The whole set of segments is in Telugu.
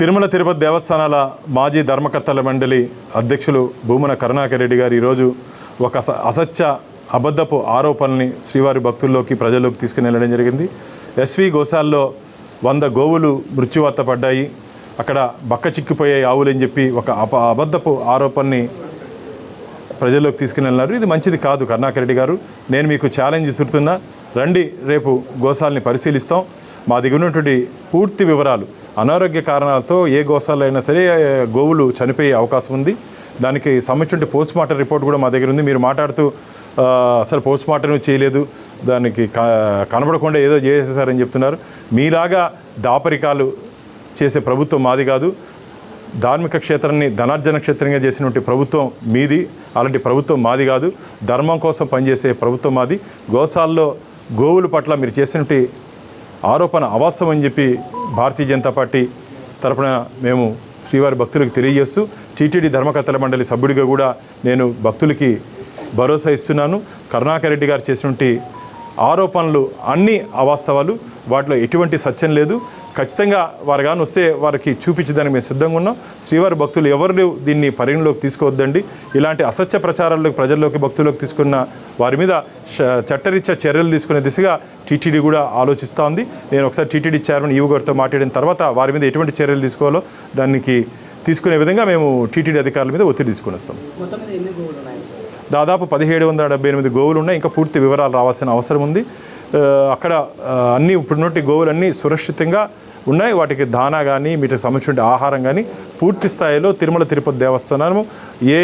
తిరుమల తిరుపతి దేవస్థానాల మాజీ ధర్మకర్తల మండలి అధ్యక్షులు భూమన కరుణాకర్ రెడ్డి గారు ఈరోజు ఒక అసత్య అబద్ధపు ఆరోపణల్ని శ్రీవారి భక్తుల్లోకి ప్రజల్లోకి తీసుకుని వెళ్ళడం జరిగింది. ఎస్వి గోశాల్లో వంద గోవులు మృత్యువార్త పడ్డాయి. అక్కడ బక్క చిక్కిపోయే ఆవులు అని చెప్పి ఒక అప అబద్ధపు ఆరోపణని ప్రజల్లోకి తీసుకుని వెళ్ళినారు. ఇది మంచిది కాదు కరుణాకర్ రెడ్డి గారు. నేను మీకు ఛాలెంజ్ ఇస్తున్నా రండి రేపు గోశాలని పరిశీలిస్తాం. మా దగ్గర ఉన్నటువంటి పూర్తి వివరాలు అనారోగ్య కారణాలతో ఏ గోశాల అయినా సరే గోవులు చనిపోయే అవకాశం ఉంది. దానికి సంబంధించిన పోస్ట్ మార్టం రిపోర్ట్ కూడా మా దగ్గర ఉంది. మీరు మాట్లాడుతూ అసలు పోస్ట్ మార్టం చేయలేదు. దానికి క- కనబడకుండా ఏదో చేసేసారని చెప్తున్నారు. మీలాగా దాపరికాలు చేసే ప్రభుత్వం మాది కాదు. ధార్మిక క్షేత్రాన్ని ధనార్జన క్షేత్రంగా చేసినటువంటి ప్రభుత్వం మీది. అలాంటి ప్రభుత్వం మాది కాదు. ధర్మం కోసం పనిచేసే ప్రభుత్వం మాది. గోశాల్లో గోవుల పట్ల మీరు చేసినటువంటి ఆరోపణ అవాస్తవం అని చెప్పి భారతీయ జనతా పార్టీ తరపున మేము శ్రీవారి భక్తులకు తెలియజేస్తూ టీటీడీ ధర్మకర్తల మండలి సభ్యుడిగా కూడా నేను భక్తులకి భరోసా ఇస్తున్నాను. కరుణాకర్ రెడ్డి గారు చేసినటువంటి ఆరోపణలు అన్ని అవాస్తవాలు వాటిలో ఎటువంటి సత్యం లేదు. ఖచ్చితంగా వారు కానీ వస్తే వారికి చూపించడానికి మేము సిద్ధంగా ఉన్నాం. శ్రీవారి భక్తులు ఎవరు దీన్ని పరిగణలోకి తీసుకోవద్దండి. ఇలాంటి అసత్య ప్రచారాల్లోకి ప్రజల్లోకి భక్తుల్లోకి తీసుకున్న వారి మీద చట్టరీత్యా చర్యలు తీసుకునే దిశగా టీటీడీ కూడా ఆలోచిస్తూ ఉంది. నేను ఒకసారి టీటీడీ చైర్మన్ ఈవు గారితో మాట్లాడిన తర్వాత వారి మీద ఎటువంటి చర్యలు తీసుకోవాలో దానికి తీసుకునే విధంగా మేము టీటీడీ అధికారుల మీద ఒత్తిడి తీసుకుని వస్తాం. దాదాపు పదిహేడు వందల డెబ్బై ఎనిమిది గోవులు ఉన్నాయి ఇంకా పూర్తి వివరాలు రావాల్సిన అవసరం ఉంది. అక్కడ అన్నీ అన్ని ఇప్పుడున్నట్టు గోవులు సురక్షితంగా ఉన్నాయి. వాటికి దానా కానీ వీటికి సంబంధించిన ఆహారం కానీ పూర్తి స్థాయిలో తిరుమల తిరుపతి దేవస్థానము ఏ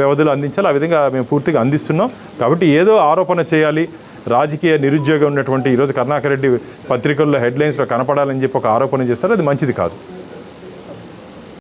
వ్యవధిలో అందించాలో ఆ విధంగా మేము పూర్తిగా అందిస్తున్నాం. కాబట్టి ఏదో ఆరోపణ చేయాలి. రాజకీయ నిరుద్యోగం ఉన్నటువంటి ఈరోజు కరుణాకర్ రెడ్డి పత్రికల్లో హెడ్లైన్స్లో కనపడాలని చెప్పి ఒక ఆరోపణ చేస్తారు. అది మంచిది కాదు.